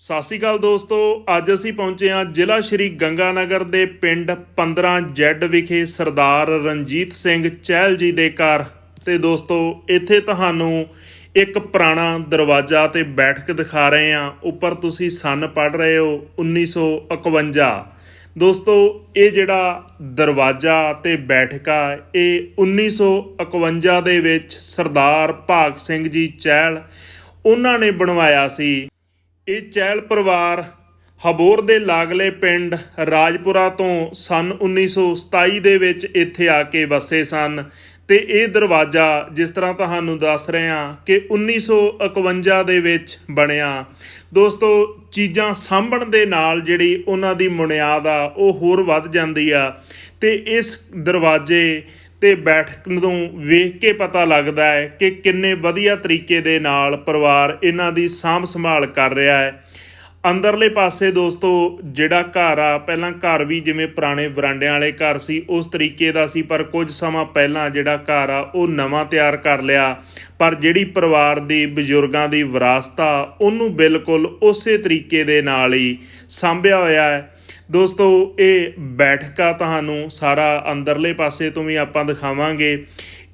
ਸਤਿ ਸ਼੍ਰੀ ਅਕਾਲ ਦੋਸਤੋ, ਅੱਜ ਅਸੀਂ ਪਹੁੰਚੇ ਹਾਂ ਜ਼ਿਲ੍ਹਾ ਸ਼੍ਰੀ ਗੰਗਾਨਗਰ ਦੇ ਪਿੰਡ 15 ਜੈਡ ਵਿਖੇ ਸਰਦਾਰ ਰਣਜੀਤ ਸਿੰਘ ਚਹਿਲ ਜੀ ਦੇ ਘਰ। ਤੇ ਦੋਸਤੋ, ਇੱਥੇ ਤੁਹਾਨੂੰ ਇੱਕ ਪੁਰਾਣਾ ਦਰਵਾਜ਼ਾ ਤੇ ਬੈਠਕ ਦਿਖਾ ਰਹੇ ਹਾਂ। ਉੱਪਰ ਤੁਸੀਂ ਸੰਨ ਪੜ ਰਹੇ ਹੋ 1951 ਦੋਸਤੋ, ਇਹ ਜਿਹੜਾ ਦਰਵਾਜ਼ਾ ਤੇ ਬੈਠਕਾ ਇਹ 1951 ਦੇ ਵਿੱਚ ਸਰਦਾਰ ਭਾਗ ਸਿੰਘ ਜੀ ਚਹਿਲ, ਉਹਨਾਂ ਨੇ ਬਣਵਾਇਆ ਸੀ। ਇਹ ਚਹਿਲ ਪਰਿਵਾਰ ਹਬੋਰ ਦੇ ਲਾਗਲੇ ਪਿੰਡ ਰਾਜਪੁਰਾ ਤੋਂ ਸਨ 1927 ਦੇ ਵਿੱਚ ਇੱਥੇ ਆ ਕੇ ਵਸੇ ਸਨ। ਤੇ ਇਹ ਦਰਵਾਜ਼ਾ ਜਿਸ ਤਰ੍ਹਾਂ ਤੁਹਾਨੂੰ ਦੱਸ ਰਹੇ ਹਾਂ ਕਿ 1951 ਦੇ ਵਿੱਚ ਬਣਿਆ। ਦੋਸਤੋ, ਚੀਜ਼ਾਂ ਸਾਂਭਣ ਦੇ ਨਾਲ ਜਿਹੜੀ ਉਹਨਾਂ ਦੀ ਬੁਨਿਆਦ ਆ, ਉਹ ਹੋਰ ਵੱਧ ਜਾਂਦੀ ਆ। ਤੇ ਇਸ ਦਰਵਾਜ਼ੇ ਤੇ ਬੈਠਕ ਨੂੰ ਵੇਖ ਕੇ ਪਤਾ ਲੱਗਦਾ ਹੈ ਕਿ ਕਿੰਨੇ ਵਧੀਆ ਤਰੀਕੇ ਦੇ ਨਾਲ ਪਰਿਵਾਰ ਇਹਨਾਂ ਦੀ ਸਾਂਭ ਸੰਭਾਲ ਕਰ ਰਿਹਾ ਹੈ। ਅੰਦਰਲੇ ਪਾਸੇ ਦੋਸਤੋ, ਜਿਹੜਾ ਘਰ ਆ, ਪਹਿਲਾਂ ਘਰ ਵੀ ਜਿਵੇਂ ਪੁਰਾਣੇ ਵਰਾਂਡਿਆਂ ਵਾਲੇ ਘਰ ਸੀ, ਉਸ ਤਰੀਕੇ ਦਾ ਸੀ, ਪਰ ਕੁਝ ਸਮਾਂ ਪਹਿਲਾਂ ਜਿਹੜਾ ਘਰ ਆ, ਉਹ ਨਵਾਂ ਤਿਆਰ ਕਰ ਲਿਆ। ਪਰ ਜਿਹੜੀ ਪਰਿਵਾਰ ਦੀ, ਬਜ਼ੁਰਗਾਂ ਦੀ ਵਿਰਾਸਤ ਆ, ਉਹਨੂੰ ਬਿਲਕੁਲ ਉਸੇ ਤਰੀਕੇ ਦੇ ਨਾਲ ਹੀ ਸਾਂਭਿਆ ਹੋਇਆ ਹੈ। ਦੋਸਤੋ, ਇਹ ਬੈਠਕਾ ਤੁਹਾਨੂੰ ਸਾਰਾ ਅੰਦਰਲੇ ਪਾਸੇ ਤੋਂ ਵੀ ਆਪਾਂ ਦਿਖਾਵਾਂਗੇ।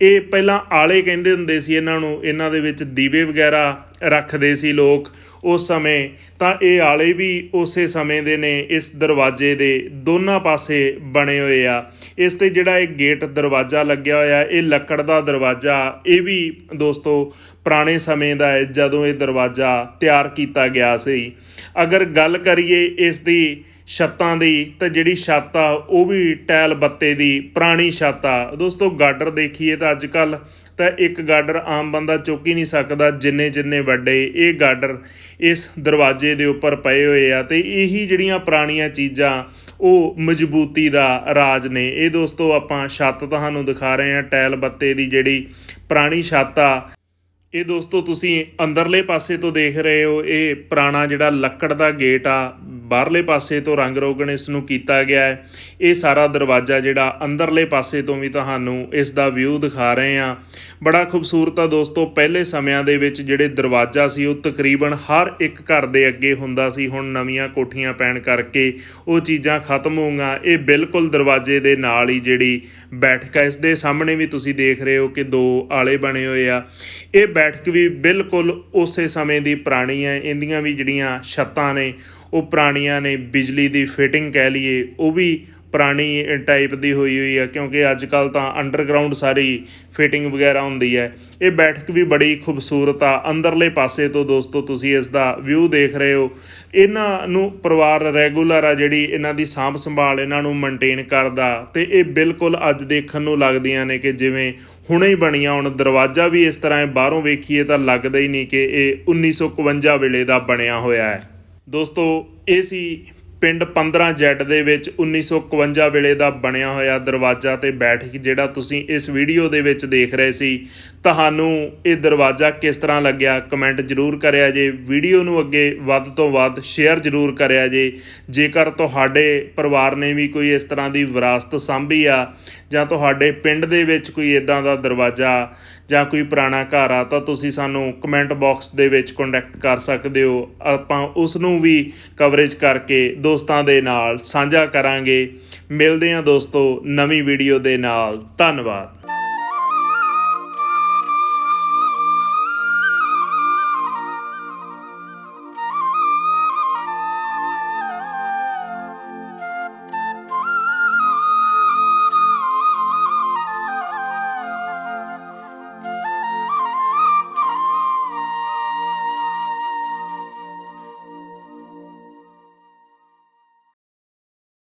ਇਹ ਪਹਿਲਾਂ ਆਲੇ ਕਹਿੰਦੇ ਹੁੰਦੇ ਸੀ ਇਹਨਾਂ ਨੂੰ, ਇਹਨਾਂ ਦੇ ਵਿੱਚ ਦੀਵੇ ਵਗੈਰਾ ਰੱਖਦੇ ਸੀ ਲੋਕ ਉਸ ਸਮੇਂ। ਤਾਂ ਇਹ ਆਲੇ ਵੀ ਉਸੇ ਸਮੇਂ ਦੇ ਨੇ, ਇਸ ਦਰਵਾਜ਼ੇ ਦੇ ਦੋਨਾਂ ਪਾਸੇ ਬਣੇ ਹੋਏ ਆ। ਇਸ ਤੇ ਜਿਹੜਾ ਇਹ ਗੇਟ ਦਰਵਾਜ਼ਾ ਲੱਗਿਆ ਹੋਇਆ, ਇਹ ਲੱਕੜ ਦਾ ਦਰਵਾਜ਼ਾ, ਇਹ ਵੀ ਦੋਸਤੋ ਪੁਰਾਣੇ ਸਮੇਂ ਦਾ ਹੈ, ਜਦੋਂ ਇਹ ਦਰਵਾਜ਼ਾ ਤਿਆਰ ਕੀਤਾ ਗਿਆ ਸੀ। ਅਗਰ ਗੱਲ ਕਰੀਏ ਇਸ ਦੀ ਛੱਤਾਂ ਦੀ, ਤਾਂ ਜਿਹੜੀ ਛੱਤ ਆ, ਉਹ ਵੀ ਟੈਲ ਬੱਤੇ ਦੀ ਪੁਰਾਣੀ ਛੱਤ ਆ। ਦੋਸਤੋ ਗਾਡਰ ਦੇਖੀਏ ਤਾਂ ਅੱਜ ਕੱਲ ਤਾਂ ਇੱਕ ਗਾਡਰ ਆਮ ਬੰਦਾ ਚੁੱਕ ਹੀ ਨਹੀਂ ਸਕਦਾ ਜਿੰਨੇ ਜਿੰਨੇ ਵੱਡੇ, ਇਹ ਗਾਡਰ ਇਸ ਦਰਵਾਜ਼ੇ ਦੇ ਉੱਪਰ ਪਏ ਹੋਏ ਆ ਤੇ ਇਹੀ ਜਿਹੜੀਆਂ ਪੁਰਾਣੀਆਂ ਚੀਜ਼ਾਂ ਉਹ ਮਜ਼ਬੂਤੀ ਦਾ ਰਾਜ ਨੇ। ਇਹ ਦੋਸਤੋ, ਆਪਾਂ ਛੱਤ ਤੁਹਾਨੂੰ ਦਿਖਾ ਰਹੇ ਹਾਂ, ਟੈਲ ਬੱਤੇ ਦੀ ਜਿਹੜੀ ਪੁਰਾਣੀ ਛੱਤ ਆ। ਇਹ ਦੋਸਤੋ, ਤੁਸੀਂ ਅੰਦਰਲੇ ਪਾਸੇ ਤੋਂ ਦੇਖ ਰਹੇ ਹੋ, ਇਹ ਪੁਰਾਣਾ ਜਿਹੜਾ ਲੱਕੜ ਦਾ ਗੇਟ ਆ ਬਾਹਰਲੇ ਪਾਸੇ ਤੋਂ ਰੰਗ ਰੋਗਨ ਇਸ ਨੂੰ ਕੀਤਾ ਗਿਆ ਹੈ। ਇਹ ਸਾਰਾ ਦਰਵਾਜ਼ਾ ਜਿਹੜਾ ਅੰਦਰਲੇ ਪਾਸੇ ਤੋਂ ਵੀ ਤੁਹਾਨੂੰ ਇਸ ਦਾ ਵਿਊ ਦਿਖਾ ਰਹੇ ਆ ਬੜਾ ਖੂਬਸੂਰਤ ਆ ਦੋਸਤੋ, ਪਹਿਲੇ ਸਮਿਆਂ ਦੇ ਵਿੱਚ ਜਿਹੜੇ ਦਰਵਾਜ਼ਾ ਸੀ, ਉਹ ਤਕਰੀਬਨ ਹਰ ਇੱਕ ਘਰ ਦੇ ਅੱਗੇ ਹੁੰਦਾ ਸੀ। ਹੁਣ ਨਵੀਆਂ ਕੋਠੀਆਂ ਪੈਣ ਕਰਕੇ ਉਹ ਚੀਜ਼ਾਂ ਖਤਮ ਹੋਊਗਾ ਇਹ ਬਿਲਕੁਲ ਦਰਵਾਜ਼ੇ ਦੇ ਨਾਲ ਹੀ ਜਿਹੜੀ ਬੈਠਕ ਹੈ ਇਸ ਦੇ ਸਾਹਮਣੇ ਵੀ ਤੁਸੀਂ ਦੇਖ ਰਹੇ ਹੋ ਕਿ ਦੋ ਆਲੇ ਬਣੇ ਹੋਏ ਆ। ਇਹ ਬੈਠਕ ਵੀ ਬਿਲਕੁਲ ਉਸੇ ਸਮੇਂ ਦੀ ਪੁਰਾਣੀ ਹੈ। ਇਹਦੀਆਂ ਵੀ ਜਿਹੜੀਆਂ ਛੱਤਾਂ ਨੇ ਉਹ ਪੁਰਾਣੀਆਂ ਨੇ, ਬਿਜਲੀ ਦੀ ਫਿਟਿੰਗ ਕਹਿ ਲਈਏ, ਉਹ ਵੀ ਪੁਰਾਣੀ ਟਾਈਪ ਦੀ ਹੋਈ ਹੋਈ ਹੈ ਕਿਉਂਕਿ ਅੱਜ ਕੱਲ ਤਾਂ ਅੰਡਰਗਰਾਉਂਡ ਸਾਰੀ ਫਿਟਿੰਗ ਵਗੈਰਾ ਹੁੰਦੀ ਹੈ। ਇਹ ਬੈਠਕ ਵੀ ਬੜੀ ਖੂਬਸੂਰਤ ਆ, ਅੰਦਰਲੇ ਪਾਸੇ ਤੋਂ ਦੋਸਤੋ ਤੁਸੀਂ ਇਸ ਦਾ ਵਿਊ ਦੇਖ ਰਹੇ ਹੋ। ਇਹਨਾਂ ਨੂੰ ਪਰਿਵਾਰ ਰੈਗੂਲਰ ਆ ਜਿਹੜੀ ਇਹਨਾਂ ਦੀ ਸਾਂਭ ਸੰਭਾਲ ਇਹਨਾਂ ਨੂੰ ਮੇਨਟੇਨ ਕਰਦਾ, ਤੇ ਇਹ ਬਿਲਕੁਲ ਅੱਜ ਦੇਖਣ ਨੂੰ ਲੱਗਦੀਆਂ ਨੇ ਕਿ ਜਿਵੇਂ ਹੁਣੇ ਹੀ ਬਣੀਆਂ ਹੁਣ। ਦਰਵਾਜ਼ਾ ਵੀ ਇਸ ਤਰ੍ਹਾਂ ਹੈ, ਬਾਹਰੋਂ ਵੇਖੀਏ ਤਾਂ ਲੱਗਦਾ ਹੀ ਨਹੀਂ ਕਿ ਇਹ 1951 ਵੇਲੇ ਦਾ ਬਣਿਆ ਹੋਇਆ ਹੈ। ਦੋਸਤੋ ਇਹ ਸੀ ਪਿੰਡ 15 ਜੈਟ ਦੇ ਵਿੱਚ 1951 ਵੇਲੇ ਦਾ ਬਣਿਆ ਹੋਇਆ ਦਰਵਾਜ਼ਾ ਤੇ ਬੈਠ ਕੇ ਜਿਹੜਾ ਤੁਸੀਂ ਇਸ ਵੀਡੀਓ ਦੇ ਵਿੱਚ ਦੇਖ ਰਹੇ ਸੀ, ਤੁਹਾਨੂੰ ਇਹ ਦਰਵਾਜ਼ਾ ਕਿਸ ਤਰ੍ਹਾਂ ਲੱਗਿਆ? ਕਮੈਂਟ ਜਰੂਰ ਕਰਿਆ ਜੇ। ਵੀਡੀਓ ਨੂੰ ਅੱਗੇ ਵੱਧ ਤੋਂ ਵੱਧ ਸ਼ੇਅਰ ਜਰੂਰ ਕਰਿਆ ਜੇ। ਜੇਕਰ ਤੁਹਾਡੇ ਪਰਿਵਾਰ ਨੇ ਵੀ ਕੋਈ ਇਸ ਤਰ੍ਹਾਂ ਦੀ ਵਿਰਾਸਤ ਸਾਂਭੀ ਆ, ਜਾਂ ਤੁਹਾਡੇ ਪਿੰਡ ਦੇ ਵਿੱਚ ਕੋਈ ਇਦਾਂ ਦਾ ਦਰਵਾਜ਼ਾ ਜਾਂ ਕੋਈ ਪੁਰਾਣਾ ਘਰ ਆ, ਤਾਂ ਤੁਸੀਂ ਸਾਨੂੰ ਕਮੈਂਟ ਬਾਕਸ ਦੇ ਵਿੱਚ ਕੰਟੈਕਟ ਕਰ ਸਕਦੇ ਹੋ। ਆਪਾਂ ਉਸ ਨੂੰ ਵੀ ਕਵਰੇਜ ਕਰਕੇ ਦੋਸਤਾਂ ਦੇ ਨਾਲ ਸਾਂਝਾ ਕਰਾਂਗੇ। ਮਿਲਦੇ ਹਾਂ ਦੋਸਤੋ ਨਵੀਂ ਵੀਡੀਓ ਦੇ ਨਾਲ। ਧੰਨਵਾਦ।